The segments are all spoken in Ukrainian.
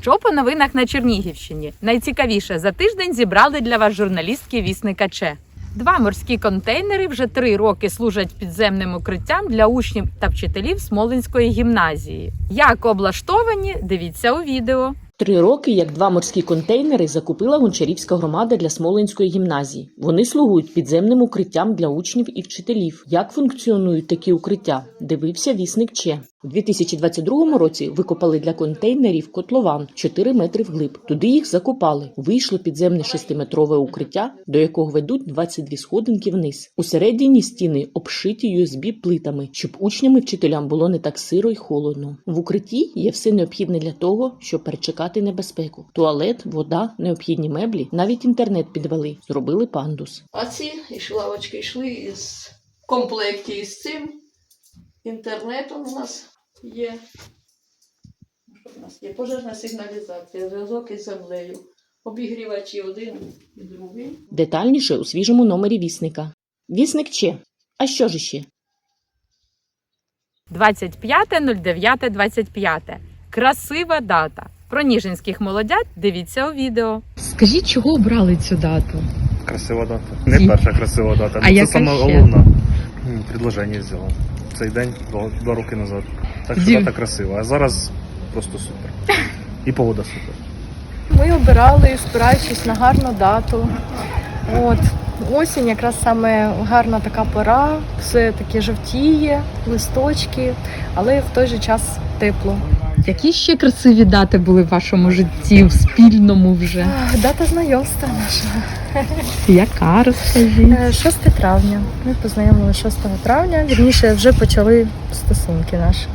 Що по новинах на Чернігівщині? Найцікавіше за тиждень зібрали для вас журналістки вісника Че. Два морські контейнери вже три роки служать підземним укриттям для учнів та вчителів Смолинської гімназії. Як облаштовані, дивіться у відео. Три роки, як два морські контейнери, закупила Гончарівська громада для Смолинської гімназії. Вони слугують підземним укриттям для учнів і вчителів. Як функціонують такі укриття? Дивився вісник Че. У 2022 році викопали для контейнерів котлован 4 метри вглиб. Туди їх закопали. Вийшло підземне 6-метрове укриття, до якого ведуть 22 сходинки вниз. Усередині стіни обшиті USB плитами, щоб учням і вчителям було не так сиро й холодно. В укритті є все необхідне для того, щоб перечекати небезпеку: туалет, вода, необхідні меблі, навіть інтернет підвели, зробили пандус. А ці і шлавочки йшли із комплекті із цим. Інтернетом у нас є. Що в нас є? Пожежна сигналізація, зв'язок із землею. Обігрівачі один і другий. Детальніше у свіжому номері вісника. Вісник Че. А що ж іще? 25.09.25. Красива дата. Про ніжинських молодят дивіться у відео. Скажіть, чого обрали цю дату? Красива дата. Не перша красива дата. А ну, це саме головна. М, Предложення взяла. Цей день два, два роки назад. Так що Дів- дата красива. А зараз просто супер. І погода супер. Ми обирали, спираючись на гарну дату. От осінь якраз саме гарна така пора, все таке жовтіє, листочки, але в той же час тепло. Які ще красиві дати були в вашому житті, в спільному вже? Дата знайомства наша. Яка розкажіть? Е, 6 травня. Ми познайомилися 6 травня. Вірніше вже почали стосунки наші.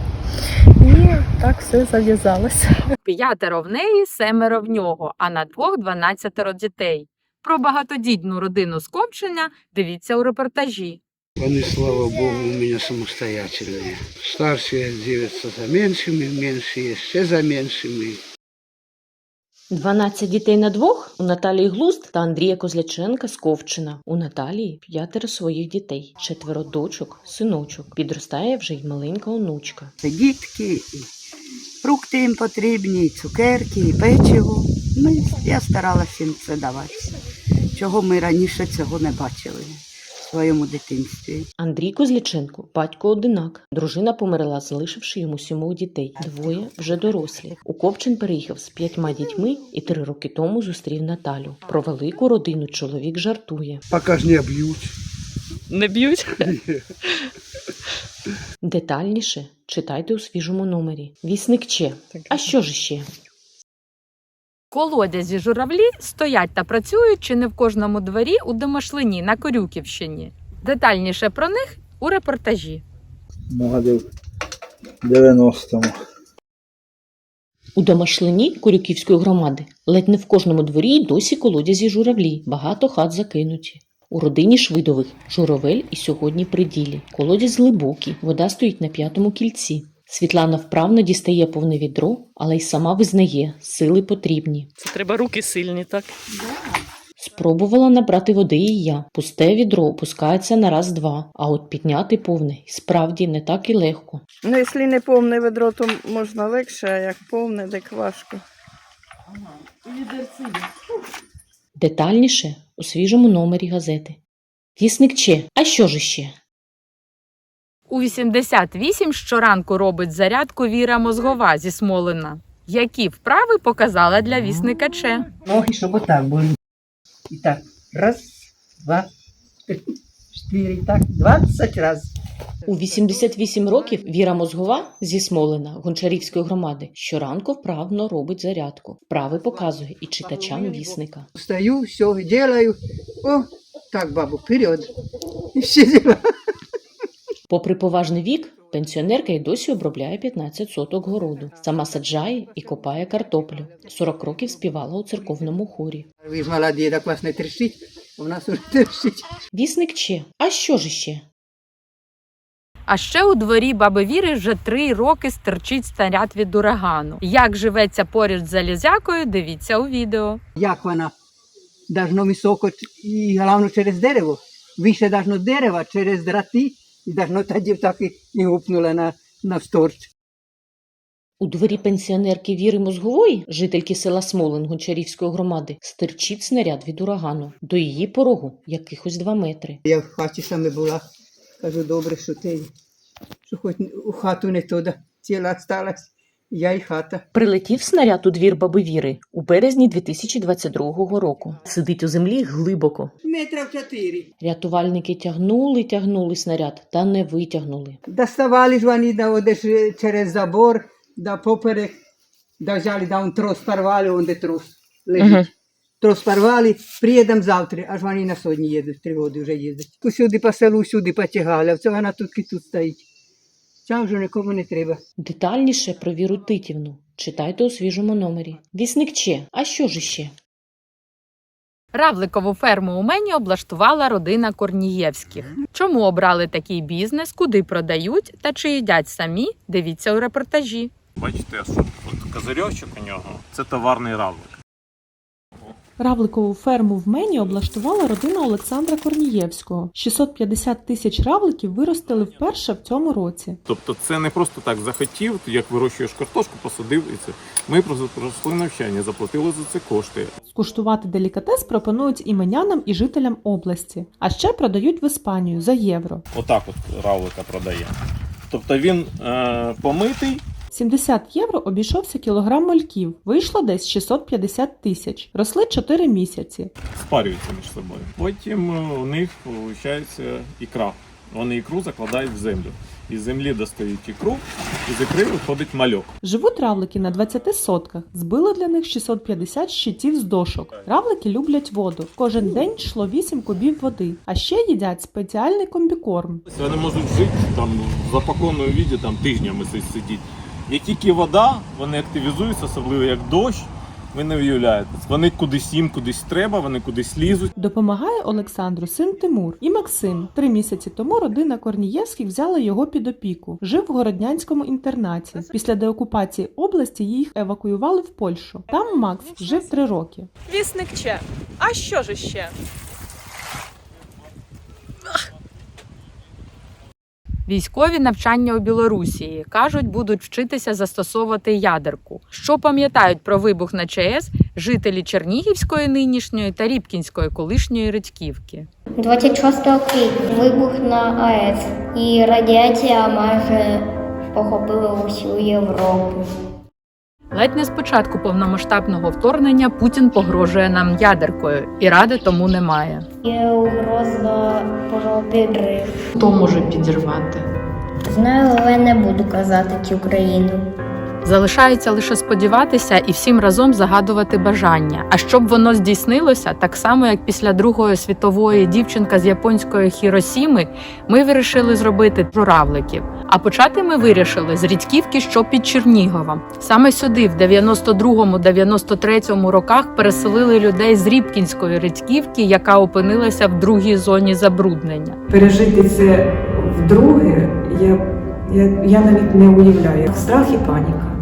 І так все зав'язалося. П'ятеро в неї, семеро в нього, а на двох дванадцятеро дітей. Про багатодітну родину Скопчення дивіться у репортажі. Они, слава Богу, у меня самостоятельные. Старшие дивятся за меньшими, меньшие ще за меньшими. 12 дітей на двох у Наталії Глуст та Андрія Козляченка з Ковчина. У Наталії п'ятеро своїх дітей, четверо дочок, синочок. Підростає вже й маленька онучка. Це дітки, і фрукти їм потрібні, і цукерки, і печиво. Ну, я старалася їм це давати. Чого ми раніше цього не бачили своєму дитинстві. Андрій Козляченко, батько одинак. Дружина померла, залишивши йому сімох дітей. Двоє вже дорослі. У Ковчин переїхав з п'ятьма дітьми і три роки тому зустрів Наталю. Про велику родину чоловік жартує. Пока ж не б'ють. Не б'ють? Детальніше читайте у свіжому номері. Вісник Че. А що ж ще? Колодязі журавлі стоять та працюють чи не в кожному дворі у Домашлині на Корюківщині. Детальніше про них у репортажі. Нагадив 90-му. У Домашлині Корюківської громади ледь не в кожному дворі й досі колодязі журавлі, багато хат закинуті. У родині Швидових журавель і сьогодні при ділі. Колодязь глибокий, вода стоїть на п'ятому кільці. Світлана вправно дістає повне відро, але й сама визнає, сили потрібні. Це треба руки сильні, так? Спробувала набрати води і я. Пусте відро опускається на раз-два, а от підняти повне справді не так і легко. Ну, якщо не повне ведро, то можна легше, а як повне, так важко. Детальніше у свіжому номері газети. Вісник Че. А що ж іще? У 88 щоранку робить зарядку Віра Мозгова зі Смолина. Які вправи показала для вісника Че. Ноги, щоб отак були. І так, раз, два, три, чотири, так, 20 разів. У 88 років Віра Мозгова зі Смолина Гончарівської громади щоранку вправно робить зарядку. Вправи показує і читачам вісника. Встаю, все, делаю. О, так, бабу, вперед. І всі діла. Попри поважний вік, пенсіонерка й досі обробляє 15 соток городу. Сама саджає і копає картоплю. 40 років співала у церковному хорі. Ви ж молоді, так вас не трещить, у нас уже трещить. Вісник Че. А що ж іще? А ще у дворі баби Віри вже три роки стерчить снаряд від урагану. Як живеться поряд з залізякою, дивіться у відео. Як вона должно високо і головне через дерево. Вище должно дерева через драти, і та тоді так і, і гупнула на, на сторч. У дворі пенсіонерки Віри Мозгової, жительки села Смолин Гончарівської громади, стирчить снаряд від урагану. До її порогу якихось два метри. Я в хаті саме була. Кажу, добре, що ти, що хоч у хату не туди ціла сталась. Я і хата. Прилетів снаряд у двір баби Віри у березні 2022 року. Сидить у землі глибоко. Метрів чотири. Рятувальники тягнули, тягнули снаряд та не витягнули. Доставали ж вони да одеш через забор, да поперек, да взяли, да он трос порвали, он де трос лежить. Мгм. Трос порвали, приїдемо завтра, аж вони на сьогодні їдуть, три роки вже їздять. Усюди по селу, всюди потягали, а це вона тут і тут стоїть. Ця вже нікому не треба. Детальніше про Віру Титівну читайте у свіжому номері. Вісник Че. А що ж іще? Равликову ферму у мені облаштувала родина Корнієвських. Чому обрали такий бізнес, куди продають та чи їдять самі? Дивіться у репортажі. Бачите, що от козирьовчик у нього це товарний равлик. Равликову ферму в Мені облаштувала родина Олександра Корнієвського. 650 тисяч равликів виростили вперше в цьому році. Тобто це не просто так захотів, як вирощуєш картошку, посадив і це. Ми просто пройшли навчання, заплатили за це кошти. Скуштувати делікатес пропонують іменянам і жителям області, а ще продають в Іспанію за євро. Отак от равлика продає. Тобто він е, помитий, 70 євро обійшовся кілограм мальків. Вийшло десь 650 тисяч. Росли 4 місяці. спарюються між собою. Потім е, у них виходить ікра. Вони ікру закладають в землю. Із землі достають ікру, і з ікри виходить мальок. Живуть равлики на 20 сотках. Збили для них 650 щитів з дошок. Равлики люблять воду. Кожен день йшло 8 кубів води. А ще їдять спеціальний комбікорм. Вони можуть жити там в запакованому віді там тижнями сидіти. Як тільки вода, вони активізуються, особливо як дощ. Ви не уявляєте. Вони кудись їм кудись треба, вони кудись лізуть. Допомагає Олександру син Тимур і Максим. Три місяці тому родина Корнієвських взяла його під опіку. Жив в городнянському інтернаті. Після деокупації області їх евакуювали в Польщу. Там Макс жив три роки. Вісник Че. А що ж іще? Військові навчання у Білорусі кажуть, будуть вчитися застосовувати ядерку. Що пам'ятають про вибух на ЧАЕС жителі Чернігівської нинішньої та Рібкінської колишньої Редьківки. 26 квітня вибух на АЕС і радіація майже похопила усю Європу. Ледь не спочатку повномасштабного вторгнення Путін погрожує нам ядеркою, і ради тому немає. Є угроза про підрив. Хто може підірвати? Знаю, але не буду казати цю країну. Залишається лише сподіватися і всім разом загадувати бажання. А щоб воно здійснилося, так само як після Другої світової дівчинка з японської Хіросіми, ми вирішили зробити журавликів. А почати ми вирішили з Рідьківки, що під Черніговом. Саме сюди, в 92-93 роках, переселили людей з Рібкінської Рідьківки, яка опинилася в другій зоні забруднення. Пережити це вдруге, я, я, я навіть не уявляю. Страх і паніка.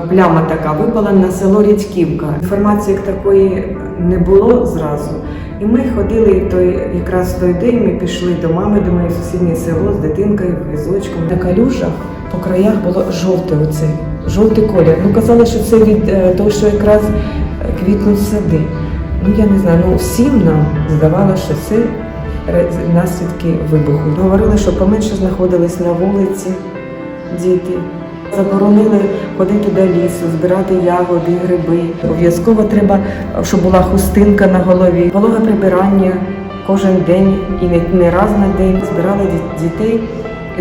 Пляма така випала на село Рідьківка. Інформації такої не було зразу. І ми ходили і той, якраз той день ми пішли до мами, до моєї сусіднє село з дитинкою, візочком. На калюжах по краях було жовте оце, жовтий колір. Ну казали, що це від е, того, що якраз е, квітнуть сади. Ну я не знаю, ну всім нам здавалося, що це наслідки вибуху. Говорили, що поменше знаходились на вулиці діти. Заборонили ходити до лісу, збирати ягоди, гриби. Обов'язково треба, щоб була хустинка на голові, вологе прибирання кожен день і не, раз на день. Збирали дітей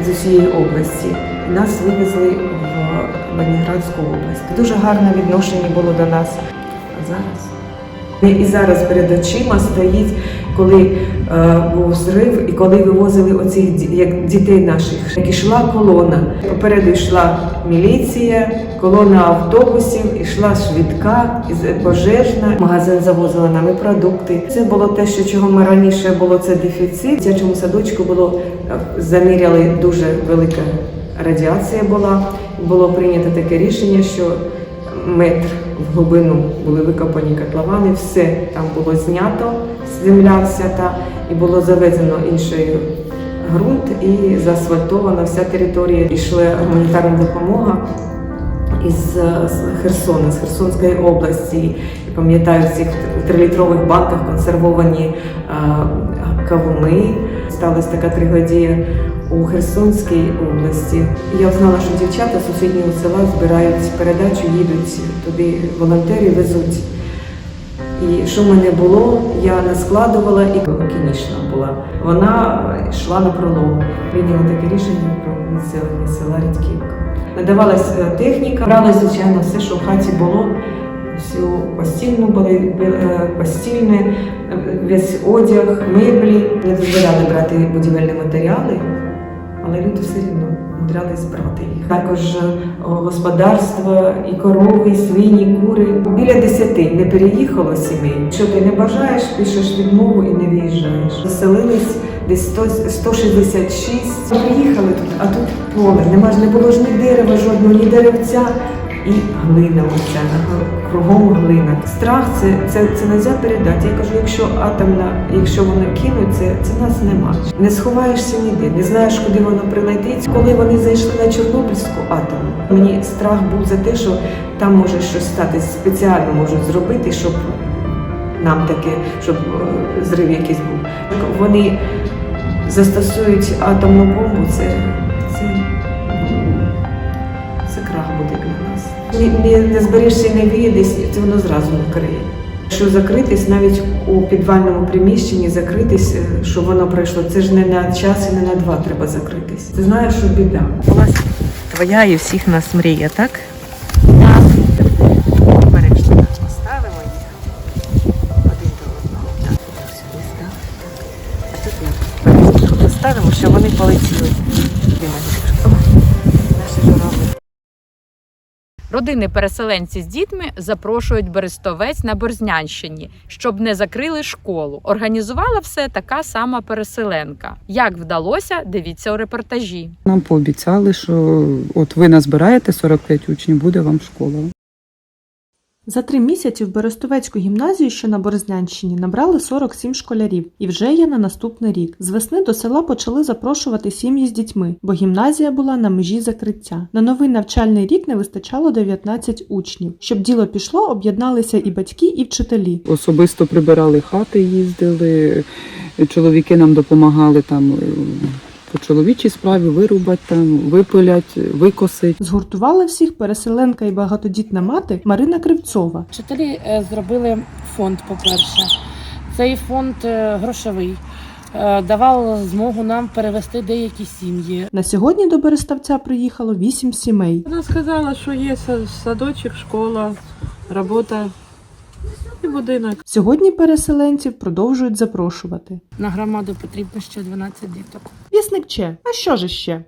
з усієї області. Нас вивезли в Ленінградську область. Дуже гарне відношення було до нас. А зараз і зараз перед очима стоїть, коли е, був зрив, і коли вивозили оцих як дітей наших, як ішла колона. Попереду йшла міліція, колона автобусів, ішла швидка, пожежна. Магазин завозила нам і продукти. Це було те, що чого ми раніше було це дефіцит. В дитячому садочку було е, заміряли дуже велика радіація була. Було прийнято таке рішення, що метр в глибину були викопані котловани, все там було знято, земля вся та, і було завезено іншою ґрунт і заасфальтована вся територія. Ішла гуманітарна допомога із е, Херсона, з Херсонської області. Пам'ятаю в цих трилітрових банках консервовані е, кавуни. Сталася така трагедія у Херсонській області. Я знала, що дівчата сусіднього села збирають передачу, їдуть туди волонтери, везуть. І що в мене було, я наскладувала і кінічна була. Вона йшла на пролом. Прийняла таке рішення про відселення з села Рідківка. Надавалась е, техніка, брали, звичайно, все, що в хаті було, всю постільну були, е, постільне, е, весь одяг, меблі. Не дозволяли брати будівельні матеріали, але люди все рівно мудрялись брати їх. Також господарства, господарство, і корови, і свині, і кури. Біля десяти не переїхало сімей. Що ти не бажаєш, пишеш відмову і не виїжджаєш. Заселились десь 100, 166. Приїхали тут, а тут поле. Нема ж не було ж ні дерева жодного, ні деревця. І глина оця, кругом глина. Страх це, це, це не можна передати. Я кажу, якщо атомна, якщо вони кинуть, це, це нас нема. Не сховаєшся ніде, не знаєш, куди воно прилетить. Коли вони зайшли на Чорнобильську атомну, мені страх був за те, що там може щось статись, спеціально можуть зробити, щоб нам таке, щоб е, зрив якийсь був. Вони застосують атомну бомбу, це Не, не, і не виїдеш, це воно зразу накриє. Якщо закритись, навіть у підвальному приміщенні закритись, е, щоб воно пройшло, це ж не на час і не на два треба закритись. Ти знаєш, що біда. У вас твоя і всіх нас мрія, так? Так. Обережно поставимо їх. Так, сюди ставимо. А щоб вони полетіли. Димочка. Ой, Наші журавлі. Родини переселенці з дітьми запрошують Берестовець на Борзнянщині, щоб не закрили школу. Організувала все така сама переселенка. Як вдалося, дивіться у репортажі. Нам пообіцяли, що от ви назбираєте 45 учнів, буде вам школа. За три місяці в Берестовецьку гімназію, що на Борзнянщині, набрали 47 школярів, і вже є на наступний рік. З весни до села почали запрошувати сім'ї з дітьми, бо гімназія була на межі закриття. На новий навчальний рік не вистачало 19 учнів. Щоб діло пішло, об'єдналися і батьки, і вчителі. Особисто прибирали хати, їздили, чоловіки нам допомагали там по чоловічій справі вирубати там, випилять, викосить. Згуртувала всіх переселенка і багатодітна мати Марина Кривцова. Вчителі е, зробили фонд, по-перше. Цей фонд е, грошовий е, давав змогу нам перевести деякі сім'ї. На сьогодні до Берестовця приїхало 8 сімей. Вона сказала, що є са- садочок, школа, робота і будинок. Сьогодні переселенців продовжують запрошувати. На громаду потрібно ще 12 діток. Вісник Че, а що ж ще?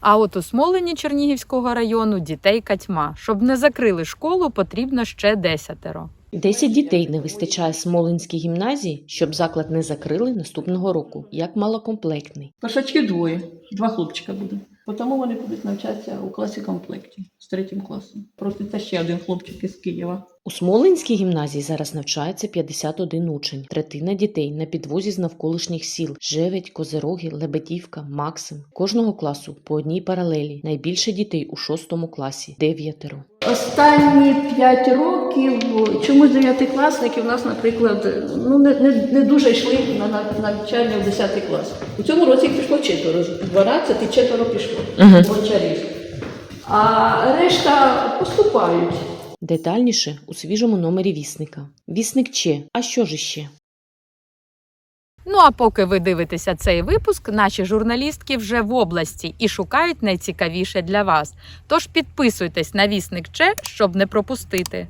А от у Смолині Чернігівського району дітей катьма. Щоб не закрили школу, потрібно ще десятеро. Десять дітей не вистачає Смолинській гімназії, щоб заклад не закрили наступного року, як малокомплектний. Першачків двоє, два хлопчика буде. Тому вони будуть навчатися у класі комплекті з третім класом. Проситься ще один хлопчик із Києва. У Смолинській гімназії зараз навчається 51 учень, третина дітей на підвозі з навколишніх сіл Жеведь, Козероги, Лебедівка, Максим. Кожного класу по одній паралелі. Найбільше дітей у шостому класі дев'ятеро. Останні п'ять років чомусь дев'ятикласники у нас, наприклад, ну не, не, не дуже йшли на на- навчання в 10 клас. У цьому році їх пішло четверо, з 12 і четверо пішло гончарів. А решта поступають. Детальніше у свіжому номері вісника. Вісник Че. А що ж іще? Ну а поки ви дивитеся цей випуск, наші журналістки вже в області і шукають найцікавіше для вас. Тож підписуйтесь на вісник Че, щоб не пропустити.